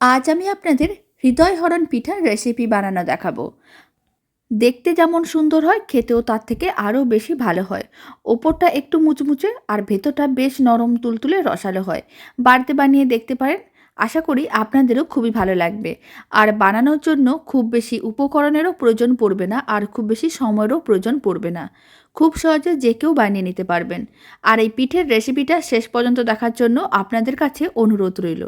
আজ আমি আপনাদের হৃদয়হরণ পিঠার রেসিপি বানানো দেখাবো। দেখতে যেমন সুন্দর হয়, খেতেও তার থেকে আরও বেশি ভালো হয়। ওপরটা একটু মুচমুচে আর ভেতরটা বেশ নরম তুলতুলে রসালো হয়। বাড়িতে বানিয়ে দেখতে পারেন, আশা করি আপনাদেরও খুবই ভালো লাগবে। আর বানানোর জন্য খুব বেশি উপকরণেরও প্রয়োজন পড়বে না আর খুব বেশি সময়েরও প্রয়োজন পড়বে না। খুব সহজে যে কেউ বানিয়ে নিতে পারবেন। আর এই পিঠের রেসিপিটা শেষ পর্যন্ত দেখার জন্য আপনাদের কাছে অনুরোধ রইল।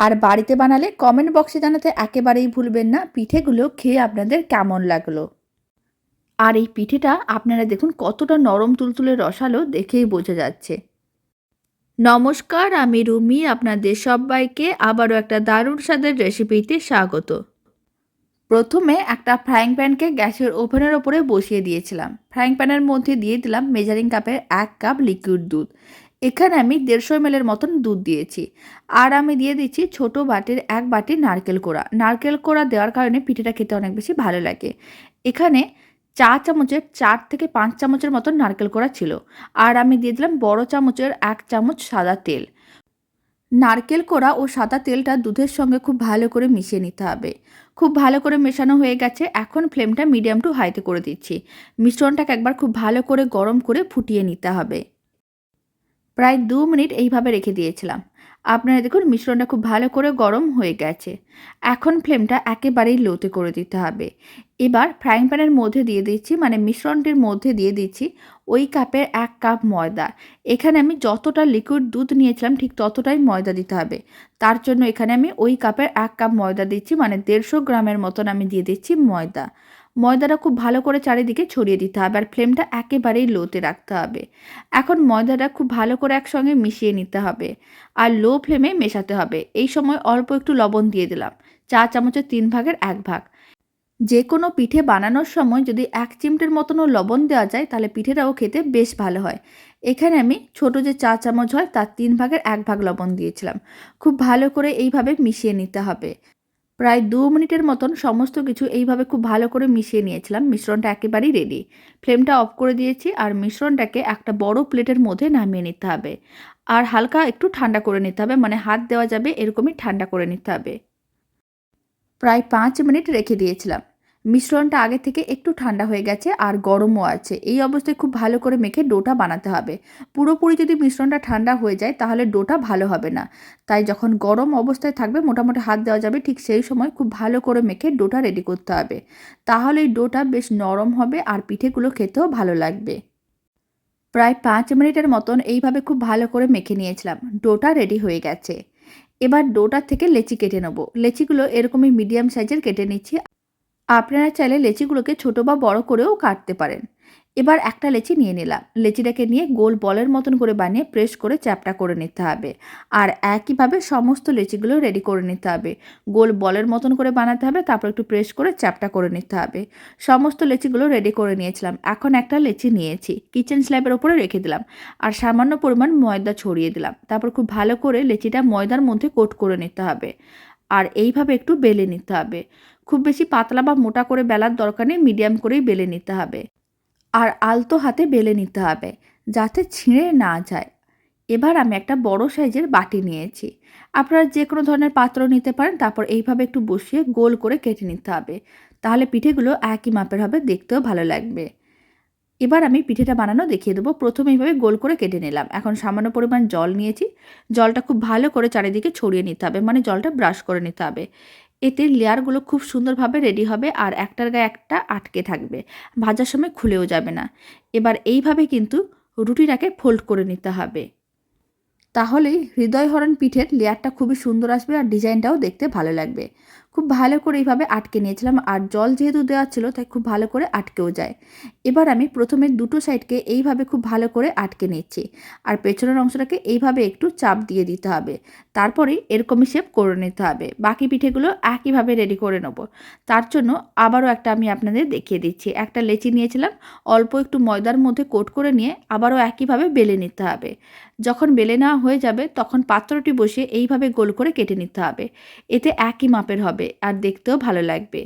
আর বাড়িতে বানালে কমেন্ট বক্সে জানাতে একেবারেই ভুলবেন না। পিঠেগুলো খেয়ে আপনাদের কেমন লাগল? আর এই পিঠেটা আপনারা দেখুন কতটা নরম তুলতুলে রসালো দেখেই বোঝা যাচ্ছে। নমস্কার, আমি রুমি, আপনাদের সবাইকে আবারও একটা দারুণ স্বাদের রেসিপিতে স্বাগত। প্রথমে একটা ফ্রাইং প্যানকে গ্যাসের ওভেনের ওপরে বসিয়ে দিয়েছিলাম। ফ্রাইং প্যানের মধ্যে দিয়ে দিলাম মেজারিং কাপের এক কাপ লিকুইড দুধ। এখানে আমি দেড়শো এমএলের মতন দুধ দিয়েছি। আর আমি দিয়ে দিচ্ছি ছোট বাটির এক বাটি নারকেল কোড়া। নারকেল কোড়া দেওয়ার কারণে পিঠেটা খেতে অনেক বেশি ভালো লাগে। এখানে চা চামচের চার থেকে পাঁচ চামচের মতন নারকেল কোড়া ছিল। আর আমি দিয়ে দিলাম বড় চামচের এক চামচ সাদা তেল। নারকেল কোড়া ও সাদা তেলটা দুধের সঙ্গে খুব ভালো করে মিশিয়ে নিতে হবে। খুব ভালো করে মেশানো হয়ে গেছে। এখন ফ্লেমটা মিডিয়াম টু হাইতে করে দিচ্ছি। মিশ্রণটাকে একবার খুব ভালো করে গরম করে ফুটিয়ে নিতে হবে। প্রায় দু মিনিট এইভাবে রেখে দিয়েছিলাম। আপনারা দেখুন, মিশ্রণটা খুব ভালো করে গরম হয়ে গেছে। এখন ফ্লেমটা একেবারেই লোতে করে দিতে হবে। এবার ফ্রাইং প্যানের মধ্যে দিয়ে দিচ্ছি মানে মিশ্রণটির মধ্যে দিয়ে দিচ্ছি ওই কাপের এক কাপ ময়দা। এখানে আমি যতটা লিকুইড দুধ নিয়েছিলাম, ঠিক ততটাই ময়দা দিতে হবে। তার জন্য এখানে আমি ওই কাপের এক কাপ ময়দা দিচ্ছি মানে দেড়শো গ্রামের মতন আমি দিয়ে দিচ্ছি ময়দা। ময়দাটা খুব ভালো করে চারিদিকে ছড়িয়ে দিতে হবে আর ফ্লেমটা একেবারেই লোতে রাখতে হবে। এখন ময়দাটা খুব ভালো করে একসঙ্গে মিশিয়ে নিতে হবে আর লো ফ্লেমে মেশাতে হবে। এই সময় অল্প একটু লবণ দিয়ে দিলাম, চা চামচের তিন ভাগের এক ভাগ। যে কোনো পিঠে বানানোর সময় যদি এক চিমটের মতনও লবণ দেওয়া যায়, তাহলে পিঠেটাও খেতে বেশ ভালো হয়। এখানে আমি ছোট যে চা চামচ হয়, তার তিন ভাগের এক ভাগ লবণ দিয়েছিলাম। খুব ভালো করে এইভাবে মিশিয়ে নিতে হবে। প্রায় দু মিনিটের মতন সমস্ত কিছু এইভাবে খুব ভালো করে মিশিয়ে নিয়েছিলাম। মিশ্রণটা একেবারেই রেডি ফ্লেমটা অফ করে দিয়েছি আর মিশ্রণটাকে একটা বড় প্লেটের মধ্যে নামিয়ে নিতে হবে। আর হালকা একটু ঠান্ডা করে নিতে হবে মানে হাত দেওয়া যাবে এরকমই ঠান্ডা করে নিতে হবে। প্রায় পাঁচ মিনিট রেখে দিয়েছিলাম। মিশ্রণটা আগে থেকে একটু ঠান্ডা হয়ে গেছে আর গরমও আছে। এই অবস্থায় খুব ভালো করে মেখে ডোটা বানাতে হবে। পুরোপুরি যদি মিশ্রণটা ঠান্ডা হয়ে যায় তাহলে ডোটা ভালো হবে না। তাই যখন গরম অবস্থায় থাকবে মোটামুটি হাত দেওয়া যাবে, ঠিক সেই সময় খুব ভালো করে মেখে ডোটা রেডি করতে হবে। তাহলে এই ডোটা বেশ নরম হবে আর পিঠেগুলো খেতেও ভালো লাগবে। প্রায় পাঁচ মিনিটের মতন এইভাবে খুব ভালো করে মেখে নিয়েছিলাম। ডোটা রেডি হয়ে গেছে। এবার ডোটার থেকে লেচি কেটে নেব। লেচিগুলো এরকমই মিডিয়াম সাইজের কেটে নিচ্ছি আপনারা চাইলে লেচিগুলোকে ছোট বা বড় করেও কাটতে পারেন। এবার একটা লেচি নিয়ে নিলাম। লেচিটাকে নিয়ে গোল বলের মতন করে বানিয়ে প্রেস করে চ্যাপটা করে নিতে হবে। আর একইভাবে সমস্ত লেচিগুলো রেডি করে নিতে হবে। গোল বলের মতন করে বানাতে হবে, তারপর একটু প্রেস করে চ্যাপটা করে নিতে হবে। সমস্ত লেচিগুলো রেডি করে নিয়েছিলাম। এখন একটা লেচি নিয়েছি। কিচেন স্ল্যাবের ওপরে রেখে দিলাম। আর সামান্য পরিমাণ ময়দা ছড়িয়ে দিলাম। তারপর খুব ভালো করে লেচিটা ময়দার মধ্যে কোট করে নিতে হবে। আর এইভাবে একটু বেলে নিতে হবে। খুব বেশি পাতলা বা মোটা করে বেলার দরকার নেই, মিডিয়াম করেই বেলে নিতে হবে। আর আলতো হাতে বেলে নিতে হবে, যাতে ছিঁড়ে না যায়। এবার আমি একটা বড় সাইজের বাটি নিয়েছি। আপনারা যে কোনো ধরনের পাত্র নিতে পারেন, তারপর এইভাবে একটু বসিয়ে গোল করে কেটে নিতে হবে। তাহলে পিঠেগুলো একই মাপের হবে, দেখতেও ভালো লাগবে। এবার আমি পিঠেটা বানানো দেখিয়ে দেবো। প্রথমে এইভাবে গোল করে কেটে নিলাম। এখন সামান্য পরিমাণ জল নিয়েছি। জলটা খুব ভালো করে চারিদিকে ছড়িয়ে নিতে হবে মানে জলটা ব্রাশ করে নিতে হবে। এতে লেয়ারগুলো খুব সুন্দরভাবে রেডি হবে আর একটার গায়ে একটা আটকে থাকবে। ভাজার সময় খুলেও যাবে না। এবার এইভাবে কিন্তু রুটিটাকে ফোল্ড করে নিতে হবে। তাহলেই হৃদয়হরণ পিঠের লেয়ারটা খুবই সুন্দর আসবে আর ডিজাইনটাও দেখতে ভালো লাগবে। খুব ভালো করে এইভাবে আটকে নিয়েছিলাম। আর জল যেহেতু দেওয়া ছিল, তাই খুব ভালো করে আটকেও যায়। এবার আমি প্রথমে দুটো সাইডকে এইভাবে খুব ভালো করে আটকে নিচ্ছি। আর পেছনের অংশটাকে এইভাবে একটু চাপ দিয়ে দিতে হবে। তারপরে এরকমই শেপ করে নিতে হবে। বাকি পিঠেগুলো একইভাবে রেডি করে নেব। তার জন্য আবারও একটা আমি আপনাদের দেখিয়ে দিচ্ছি। একটা লেচি নিয়েছিলাম, অল্প একটু ময়দার মধ্যে কোট করে নিয়ে আবারও একইভাবে বেলে নিতে হবে। যখন বেলে নেওয়া হয়ে যাবে, তখন পাত্রটি বসিয়ে এইভাবে গোল করে কেটে নিতে হবে। এতে একই মাপের হবে। হবে আর দেখতেও ভালো লাগবে।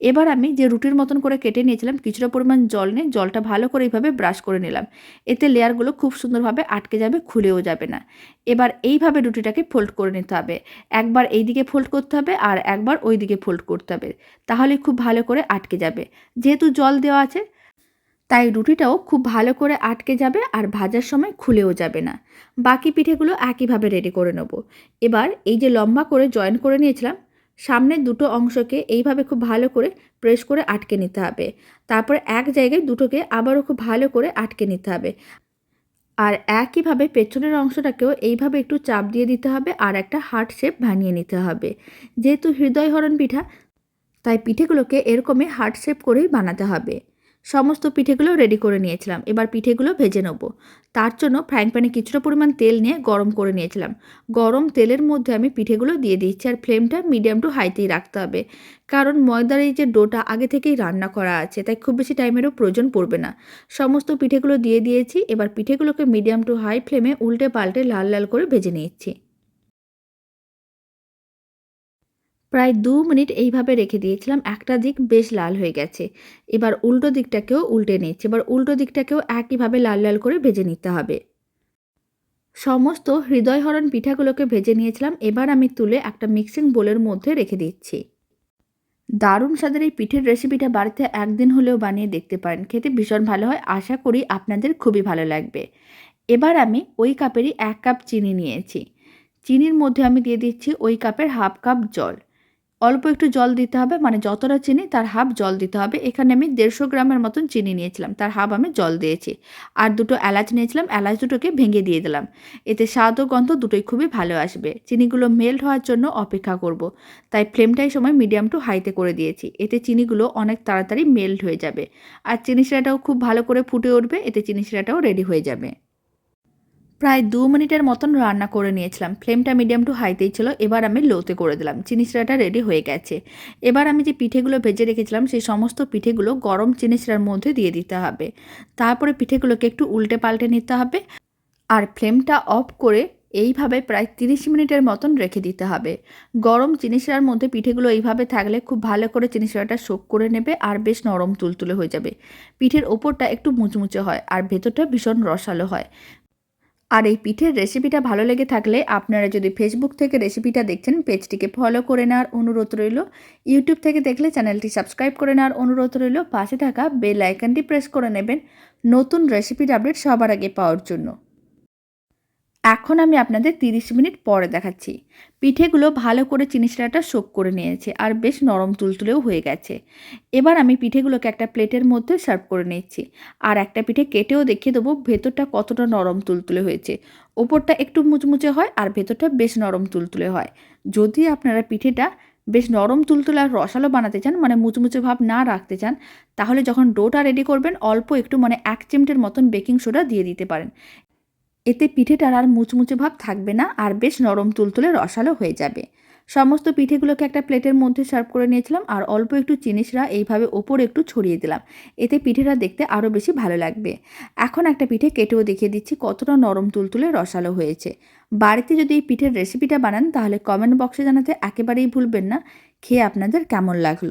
এবার আমি যে রুটির মতন করে কেটে নিয়েছিলাম, কিছুটা পরিমাণ জল নিয়ে জলটা ভালো করে এইভাবে ব্রাশ করে নিলাম। এতে লেয়ারগুলো খুব সুন্দরভাবে আটকে যাবে, খুলেও যাবে না। এবার এইভাবে রুটিটাকে ফোল্ড করে নিতে হবে। একবার এই দিকে ফোল্ড করতে হবে আর একবার ওই দিকে ফোল্ড করতে হবে। তাহলে খুব ভালো করে আটকে যাবে। যেহেতু জল দেওয়া আছে, তাই রুটিটাও খুব ভালো করে আটকে যাবে আর ভাজার সময় খুলেও যাবে না। বাকি পিঠেগুলো একইভাবে রেডি করে নেব। এবার এই যে লম্বা করে জয়েন করে নিয়েছিলাম সামনের দুটো অংশকে এইভাবে খুব ভালো করে প্রেস করে আটকে নিতে হবে। তারপরে এক জায়গায় দুটোকে আবারও খুব ভালো করে আটকে নিতে হবে। আর একইভাবে পেছনের অংশটাকেও এইভাবে একটু চাপ দিয়ে দিতে হবে আর একটা হার্ট শেপ বানিয়ে নিতে হবে। যেহেতু হৃদয়হরণ পিঠা, তাই পিঠেগুলোকে এরকমই হার্ট শেপ করেই বানাতে হবে। সমস্ত পিঠেগুলো রেডি করে নিয়েছিলাম। এবার পিঠেগুলো ভেজে নেব। তার জন্য ফ্রাইং প্যানে কিছুটা পরিমাণ তেল নিয়ে গরম করে নিয়েছিলাম। গরম তেলের মধ্যে আমি পিঠেগুলো দিয়ে দিচ্ছি আর ফ্লেমটা মিডিয়াম টু হাইতেই রাখতে হবে। কারণ ময়দার এই যে ডোটা আগে থেকেই রান্না করা আছে, তাই খুব বেশি টাইমেরও প্রয়োজন পড়বে না। সমস্ত পিঠেগুলো দিয়ে দিয়েছি, এবার পিঠেগুলোকে মিডিয়াম টু হাই ফ্লেমে উল্টে পাল্টে লাল লাল করে ভেজে নিচ্ছি প্রায় দু মিনিট এইভাবে রেখে দিয়েছিলাম, একটা দিক বেশ লাল হয়ে গেছে। এবার উল্টো দিকটাকেও উল্টে নিচ্ছে এবার উল্টো দিকটাকেও একইভাবে লাল লাল করে ভেজে নিতে হবে। সমস্ত হৃদয়হরণ পিঠাগুলোকে ভেজে নিয়েছিলাম, এবার আমি তুলে একটা মিক্সিং বোলের মধ্যে রেখে দিচ্ছি। দারুণ স্বাদের এই পিঠের রেসিপিটা বাড়িতে একদিন হলেও বানিয়ে দেখতে পারেন, খেতে ভীষণ ভালো হয়, আশা করি আপনাদের খুবই ভালো লাগবে। এবার আমি ওই কাপেরই এক কাপ চিনি নিয়েছি। চিনির মধ্যে আমি দিয়ে দিচ্ছি ওই কাপের হাফ কাপ জল। অল্প একটু জল দিতে হবে মানে যতটা চিনি তার হাফ জল দিতে হবে। এখানে আমি দেড়শো গ্রামের মতন চিনি নিয়েছিলাম, তার হাফ আমি জল দিয়েছি। আর দুটো এলাচ নিয়েছিলাম, এলাচ দুটোকে ভেঙে দিয়ে দিলাম। এতে স্বাদ ও গন্ধ দুটোই খুবই ভালো আসবে। চিনিগুলো মেল্ট হওয়ার জন্য অপেক্ষা করব। তাই ফ্লেমটাই সময় মিডিয়াম টু হাইতে করে দিয়েছি। এতে চিনিগুলো অনেক তাড়াতাড়ি মেল্ট হয়ে যাবে। আর চিনি শিরাটাও খুব ভালো করে ফুটে উঠবে, এতে চিনি শিরাটাও রেডি হয়ে যাবে। প্রায় দু মিনিটের মতন রান্না করে নিয়েছিলাম। ফ্লেমটা মিডিয়াম টু হাইতেই ছিল, এবার আমি লোতে করে দিলাম। চিনি শিরাটা রেডি হয়ে গেছে। এবার আমি যে পিঠেগুলো ভেজে রেখেছিলাম, সেই সমস্ত পিঠেগুলো গরম চিনি শিরার মধ্যে দিয়ে দিতে হবে। তারপরে পিঠেগুলোকে একটু উল্টে পাল্টে নিতে হবে আর ফ্লেমটা অফ করে এইভাবে প্রায় তিরিশ মিনিটের মতন রেখে দিতে হবে। গরম চিনি শিরার মধ্যে পিঠেগুলো এইভাবে থাকলে খুব ভালো করে চিনি শিরাটা শোক করে নেবে আর বেশ নরম তুলতুলে হয়ে যাবে। পিঠের ওপরটা একটু মুচমুচে হয় আর ভেতরটা ভীষণ রসালো হয়। আর এই পিঠের রেসিপিটা ভালো লেগে থাকলে আপনারা যদি ফেসবুক থেকে রেসিপিটা দেখছেন পেজটিকে ফলো করে নেওয়ার অনুরোধ রইল। ইউটিউব থেকে দেখলে চ্যানেলটি সাবস্ক্রাইব করে নেওয়ার অনুরোধ রইল। পাশে থাকা বেল আইকনটি প্রেস করে নেবেন। নতুন রেসিপির আপডেট সবার আগে পাওয়ার জন্য। এখন আমি আপনাদের 30 মিনিট পরে দেখাচ্ছি। পিঠেগুলো ভালো করে চিনি শিরাটা শোক করে নিয়েছে আর বেশ নরম তুলতুলেও হয়ে গেছে। এবার আমি পিঠেগুলোকে একটা প্লেটের মধ্যে সার্ভ করে নিচ্ছি। আর একটা পিঠে কেটেও দেখিয়ে দেবো ভেতরটা কতটা নরম তুলতুলে হয়েছে। ওপরটা একটু মুচমুচে হয় আর ভেতরটা বেশ নরম তুলতুলে হয়। যদি আপনারা পিঠেটা বেশ নরম তুলতুলে আর রসালো বানাতে চান মানে মুচমুচে ভাব না রাখতে চান, তাহলে যখন ডোটা রেডি করবেন, অল্প একটু মানে এক চিমটের মতন বেকিং সোডা দিয়ে দিতে পারেন। এতে পিঠেটার আর মুচমুচে ভাব থাকবে না আর বেশ নরম তুলতুলে রসালো হয়ে যাবে। সমস্ত পিঠেগুলোকে একটা প্লেটের মধ্যে সার্ভ করে নিয়েছিলাম আর অল্প একটু চিনিসরা এইভাবে ওপরে একটু ছড়িয়ে দিলাম। এতে পিঠেটা দেখতে আরও বেশি ভালো লাগবে। এখন একটা পিঠে কেটেও দেখিয়ে দিচ্ছি কতটা নরম তুলতুলে রসালো হয়েছে। বাড়িতে যদি এই পিঠের রেসিপিটা বানান তাহলে কমেন্ট বক্সে জানাতে একেবারেই ভুলবেন না। খেয়ে আপনাদের কেমন লাগল?